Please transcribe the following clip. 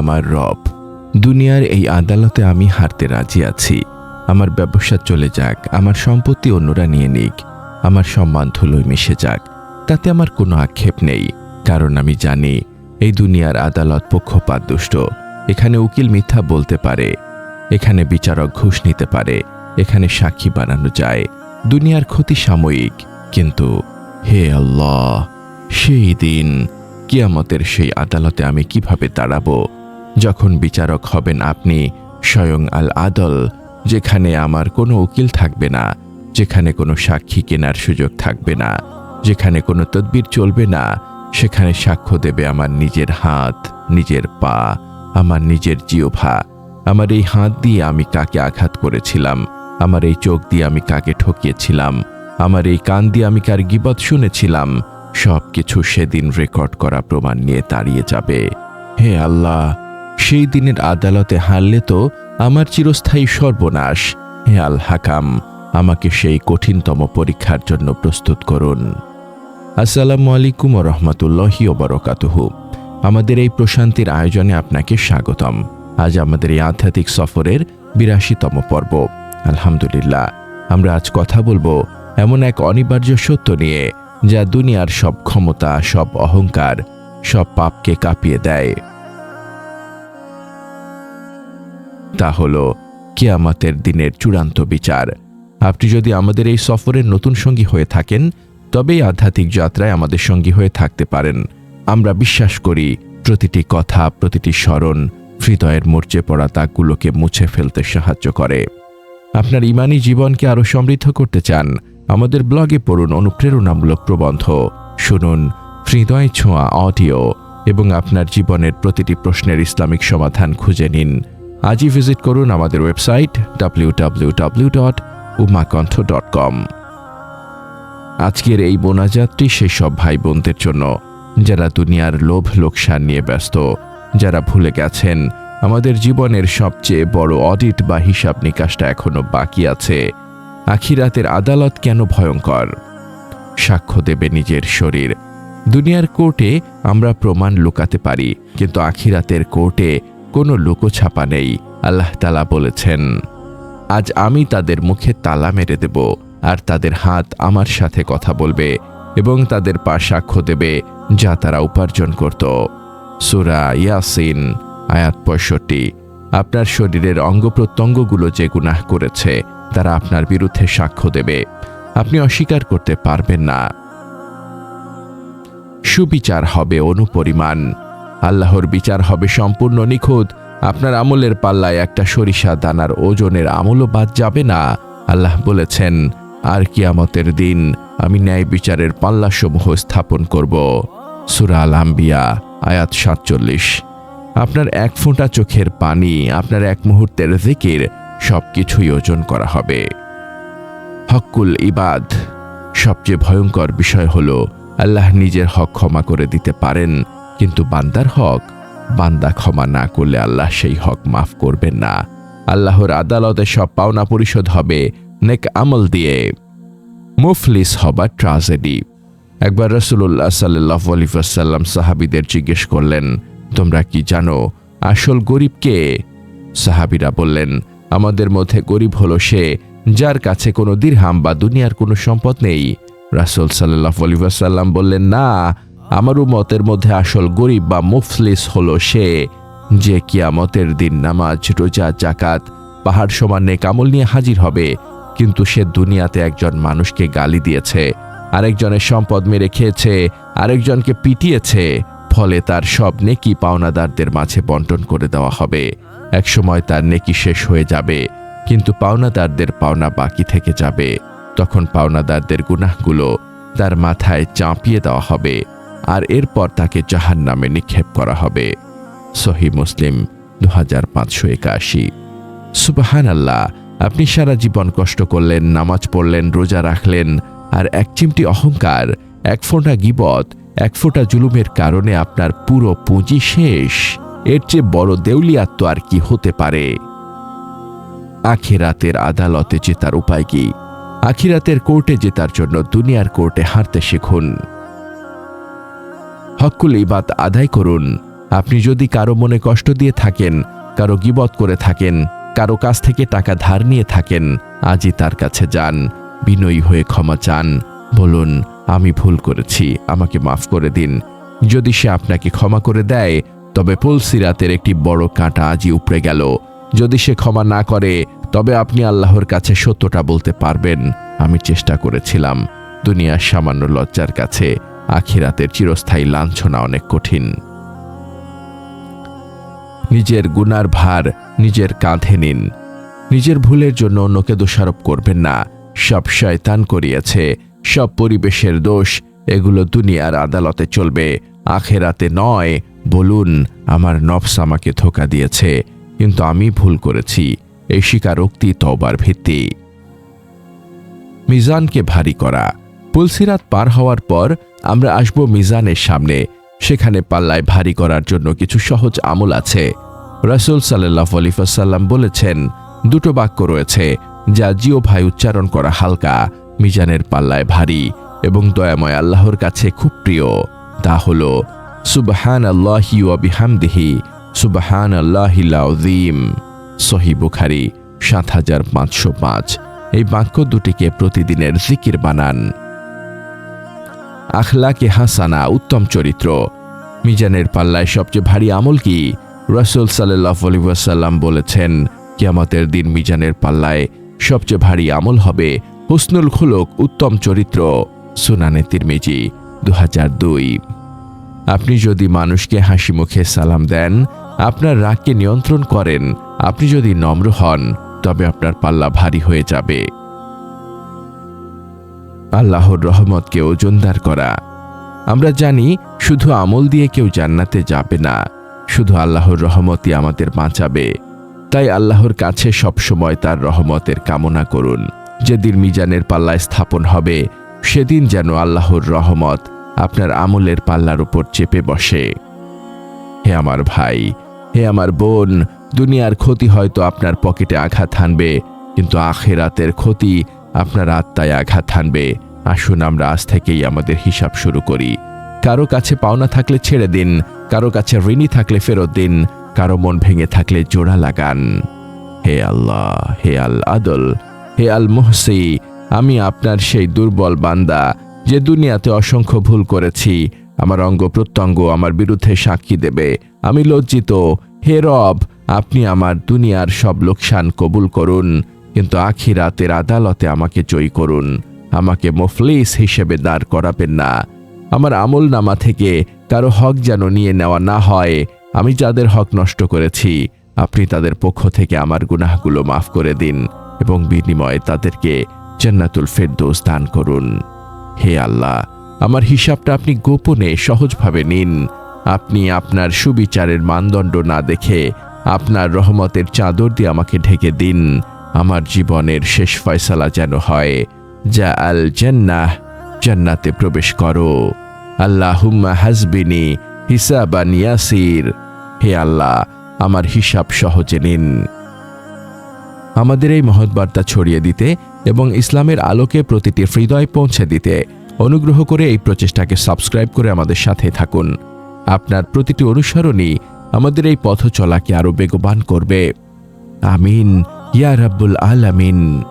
আমার রব, দুনিয়ার এই আদালতে আমি হারতে রাজি আছি। আমার ব্যবসা চলে যাক, আমার সম্পত্তি অন্যরা নিয়ে নিক, আমার সম্মান ধুলোয় মিশে যাক, তাতে আমার কোনো আক্ষেপ নেই, কারণ আমি জানি এই দুনিয়ার আদালত পক্ষপাত দুষ্ট, এখানে উকিল মিথ্যা বলতে পারে, এখানে বিচারক ঘুষ নিতে পারে, এখানে সাক্ষী বানানো যায়, দুনিয়ার ক্ষতি সাময়িক, কিন্তু হে আল্লাহ, সেই দিন কিয়ামতের সেই আদালতে আমি কীভাবে দাঁড়াবো? যখন বিচারক হবেন আপনি, স্বয়ং আল আদল যেখানে আমার কোনো উকিল থাকবে না, যেখানে কোনো সাক্ষী কেনার সুযোগ থাকবে না, যেখানে কোনো তদবির চলবে না, সেখানে সাক্ষ্য দেবে আমার নিজের হাত, নিজের পা, আমার নিজের জিওভা আমার এই হাত দিয়ে আমি কাকে আঘাত করেছিলাম, আমার এই চোখ দিয়ে আমি কাকে ঠকিয়েছিলাম, আমার এই কান দিয়ে আমি কার গিবত শুনেছিলাম সব কিছু সেদিন রেকর্ড করা প্রমাণ নিয়ে দাঁড়িয়ে যাবে। হে আল্লাহ সেই দিনের আদালতে হারলে তো আমার চিরস্থায়ী সর্বনাশ। হে আল হাকাম, আমাকে সেই কঠিনতম পরীক্ষার জন্য প্রস্তুত করুন। আসসালামু আলাইকুম রহমতুল্লাহি ওবরকাতুহু আমাদের এই প্রশান্তির আয়োজনে আপনাকে স্বাগতম। আজ আমাদের এই আধ্যাত্মিক সফরের বিরাশিতম পর্ব। আলহামদুলিল্লাহ, আমরা আজ কথা বলব এমন এক অনিবার্য সত্য নিয়ে, যা দুনিয়ার সব ক্ষমতা, সব অহংকার, সব পাপকে কাঁপিয়ে দেয়। তা হল কিয়ামতের দিনের চূড়ান্ত বিচার। আপনি যদি আমাদের এই সফরের নতুন সঙ্গী হয়ে থাকেন তবে এই আধ্যাত্মিক যাত্রায় আমাদের সঙ্গী হয়ে থাকতে পারেন। আমরা বিশ্বাস করি, প্রতিটি কথা, প্রতিটি স্মরণ হৃদয়ের মরচে পড়া দাগগুলোকে মুছে ফেলতে সাহায্য করে। আপনার ইমানি জীবনকে আরও সমৃদ্ধ করতে চান, আমাদের ব্লগে পড়ুন অনুপ্রেরণামূলক প্রবন্ধ, শুনুন হৃদয় ছোঁয়া অডিও এবং আপনার জীবনের প্রতিটি প্রশ্নের ইসলামিক সমাধান খুঁজে নিন। আজই ভিজিট করুন আমাদের website W W W dot Umakantha dot com আজকের এই বোনাজাতটি সেই সব ভাই বোনদের জন্য, যারা দুনিয়ার লোভ লোকসান নিয়ে ব্যস্ত, যারা ভুলে গেছেন, আমাদের জীবনের সবচেয়ে বড় অডিট বা হিসাব নিকাশটা এখনও বাকি আছে। আখিরাতের আদালত কেন ভয়ঙ্কর? সাক্ষ্য দেবে নিজের শরীর। দুনিয়ার কোর্টে আমরা প্রমাণ লুকাতে পারি, কিন্তু আখিরাতের কোর্টে কোনো লুকোছাপা নেই, আল্লাহ তালা বলেছেন। আজ আমি তাদের মুখে তালা মেরে দেব, আর তাদের হাত আমার সাথে কথা বলবে এবং তাদের পা সাক্ষ্য দেবে যা তারা উপার্জন করত। সুরা ইয়াসিন, আয়াত পঁয়ষট্টি। আপনার শরীরের অঙ্গ প্রত্যঙ্গগুলো যে গুনাহ করেছে, তারা আপনার বিরুদ্ধে সাক্ষ্য দেবে। আপনি অস্বীকার করতে পারবেন না। সুবিচার হবে অনুপরিমাণ। আল্লাহর বিচার হবে সম্পূর্ণ নিখুঁত। আপনার আমলের পাল্লায় একটা সরিষা দানার ওজনের আমলও বাদ যাবে না। আল্লাহ বলেছেন, আর কিয়ামতের দিন আমি ন্যায় বিচারের পাল্লাসমূহ স্থাপন করব। সুরা আল আম্বিয়া আয়াত সাতচল্লিশ। আপনার এক ফোঁটা চোখের পানি, আপনার এক মুহূর্তের জিকির সব কিছুই ওজন করা হবে। হকুল ইবাদ। সবচেয়ে ভয়ঙ্কর বিষয় হল, আল্লাহ নিজের হক ক্ষমা করে দিতে পারেন কিন্তু বান্দার হক, বান্দা ক্ষমা না করলে আল্লাহ সেই হক মাফ করবেন না। আল্লাহর আদালতে সব পাওনা পরিশোধ হবে, নেক আমল দিয়ে। মুফলিস হবার ট্রাজেডি। একবার রসুল্লাহ সাল্লাহ সাহাবিদের জিজ্ঞেস করলেন, তোমরা কি জানো আসল গরিব কে? সাহাবিরা বললেন, আমাদের মধ্যে গরিব হলো সে যার কাছে কোনো দিরহাম বা দুনিয়ার কোনো সম্পদ নেই। রাসুল সাল্লাহ আলিফাসাল্লাম বললেন, না আমারও মতের মধ্যে আসল গরিব বা মুফলিস হলো সে, যে কিয়ামতের দিন নামাজ, রোজা জাকাত পাহাড় সমান কামল নিয়ে হাজির হবে। কিন্তু সে দুনিয়াতে একজন মানুষকে গালি দিয়েছে, আরেকজনের সম্পদ মেরে খেয়েছে, আরেকজনকে পিটিয়েছে, ফলে তার সব নেকি পাওনাদারদের মাঝে বন্টন করে দেওয়া হবে। একসময় তার নেকি শেষ হয়ে যাবে, কিন্তু পাওনাদারদের পাওনা বাকি থেকে যাবে। তখন পাওনাদারদের গুনাহগুলো তার মাথায় চাঁপিয়ে দেওয়া হবে। আর এরপর তাকে জাহান নামে নিক্ষেপ করা হবে। সহি মুসলিম দু হাজার পাঁচশো একাশি। সুবাহান আল্লাহ আপনি সারা জীবন কষ্ট করলেন, নামাজ পড়লেন, রোজা রাখলেন, আর এক চিমটি অহংকার, এক ফোঁটা গিবত, এক ফোঁটা জুলুমের কারণে আপনার পুরো পুঁজি শেষ। এর চেয়ে বড় দেউলিয়াত্ম আর কি হতে পারে? আখিরাতের আদালতে জেতার উপায় কি? আখিরাতের কোর্টে জেতার জন্য দুনিয়ার কোর্টে হারতে শিখুন। হকুল ইবাদ আদায় করুন। আপনি যদি কারও মনে কষ্ট দিয়ে থাকেন, কারও গিবত করে থাকেন, কারও কাছ থেকে টাকা ধার নিয়ে থাকেন, আজই তার কাছে যান, বিনয়ী হয়ে ক্ষমা চান, বলুন, আমি ভুল করেছি, আমাকে মাফ করে দিন। যদি সে আপনাকে ক্ষমা করে দেয়, তবে পুলসিরাতের একটি বড় কাঁটা আজই উপড়ে গেল। যদি সে ক্ষমা না করে, তবে আপনি আল্লাহর কাছে সত্যটা বলতে পারবেন। আমি চেষ্টা করেছিলাম, দুনিয়ার সামান্য লজ্জার কাছে। আখিরাতের চিরস্থায়ী লাঞ্ছনা অনেক কঠিন। নিজের গুনার ভার নিজের কাঁধে নিন। নিজের ভুলের জন্য অন্যকে দোষারোপ করবেন না। সব শয়তান করিয়েছে, সব পরিবেশের দোষ, এগুলো দুনিয়ার আদালতে চলবে। আখেরাতে নয়, বলুন, আমার নফস আমাকে ধোকা দিয়েছে, কিন্তু আমি ভুল করেছি, এই স্বীকারোক্তি তবার ভিত্তি। মিজানকে ভারী করা পুলসিরাত পার হওয়ার পর আমরা আসব মিজানের সামনে। সেখানে পাল্লায় ভারী করার জন্য কিছু সহজ আমল আছে। রাসুল সাল্লাহ আলিফাসাল্লাম বলেছেন, দুটো বাক্য রয়েছে যা জিও ভাই উচ্চারণ করা হালকা, মিজানের পাল্লায় ভারী এবং দয়াময় আল্লাহর কাছে খুব প্রিয়। তা হল সুবহান আল্লাহি ওয়াবিহামদিহি সুবহান আল্লাহিলাউদ্দিম সহি বুখারি সাত হাজার পাঁচশো পাঁচ। এই বাক্য দুটিকে প্রতিদিনের জিকির বানান। আখলাকে হাসানা উত্তম চরিত্র। মিজানের পাল্লায় সবচেয়ে ভারী আমল কি? রসুল সাল্লাহ আলিবাসাল্লাম বলেছেন, কিয়ামতের দিন মিজানের পাল্লায় সবচেয়ে ভারী আমল হবে হুসনুল খুলক উত্তম চরিত্র, সুনানে তিরমিজি দু দুই। আপনি যদি মানুষকে হাসি মুখে সালাম দেন, আপনার রাগকে নিয়ন্ত্রণ করেন, আপনি যদি নম্র হন, তবে আপনার পাল্লা ভারী হয়ে যাবে। আল্লাহর রহমতকে ওজনদার করা। আমরা জানি শুধু আমল দিয়ে কেউ জান্নাতে যাবে না, শুধু আল্লাহর রহমতই আমাদের বাঁচাবে। তাই আল্লাহর কাছে সবসময় তার রহমতের কামনা করুন। যেদিন মিজানের পাল্লায় স্থাপন হবে, সেদিন যেন আল্লাহর রহমত আপনার আমলের পাল্লার উপর চেপে বসে। হে আমার ভাই, হে আমার বোন, দুনিয়ার ক্ষতি হয়তো আপনার পকেটে আঘাত হানবে কিন্তু আখেরাতের ক্ষতি আপনার আত্মায় আঘাত হানবে। আসুন আমরা আজ থেকেই আমাদের হিসাব শুরু করি। কারও কাছে পাওনা থাকলে ছেড়ে দিন, কারও কাছে ঋণী থাকলে ফেরত দিন, কারও মন ভেঙে থাকলে জোড়া লাগান। হে আল্লাহ, হে আল আদল, হে আল মোহসি, আমি আপনার সেই দুর্বল বান্দা, যে দুনিয়াতে অসংখ্য ভুল করেছি, আমার অঙ্গ প্রত্যঙ্গ আমার বিরুদ্ধে সাক্ষী দেবে। আমি লজ্জিত, হে রব, আপনি আমার দুনিয়ার সব লোকসান কবুল করুন। কিন্তু আখিরাতের আদালতে আমাকে জয়ী করুন। আমাকে মুফলিস হিসেবে দাঁড় করাবেন না। আমার আমল নামা থেকে কারও হক যেন নিয়ে নেওয়া না হয়। আমি যাদের হক নষ্ট করেছি, আপনি তাদের পক্ষ থেকে আমার গুনাহগুলো মাফ করে দিন এবং বিনিময়ে তাদেরকে জান্নাতুল ফেরদৌস দান করুন। হে আল্লাহ, আমার হিসাবটা আপনি গোপনে সহজভাবে নিন। আপনি আপনার সুবিচারের মানদণ্ড না দেখে আপনার রহমতের চাদর দিয়ে আমাকে ঢেকে দিন। আমার জীবনের শেষ ফয়সালা যেন হয়, যা আল জান্নাহ জান্নাতে প্রবেশ করো। আল্লাহুম্মা হাসবিনি হিসাবান ইয়াসির। হে আল্লাহ, আমার হিসাব সহজে নিন। আমাদের এই মহৎ বার্তা ছড়িয়ে দিতে এবং ইসলামের আলোকে প্রতিটি হৃদয় পৌঁছে দিতে অনুগ্রহ করে এই প্রচেষ্টাকে সাবস্ক্রাইব করে আমাদের সাথে থাকুন। আপনার প্রতিটি অনুসরণই আমাদের এই পথ চলাকে আরও বেগবান করবে। আমিন। يا رب العالمين.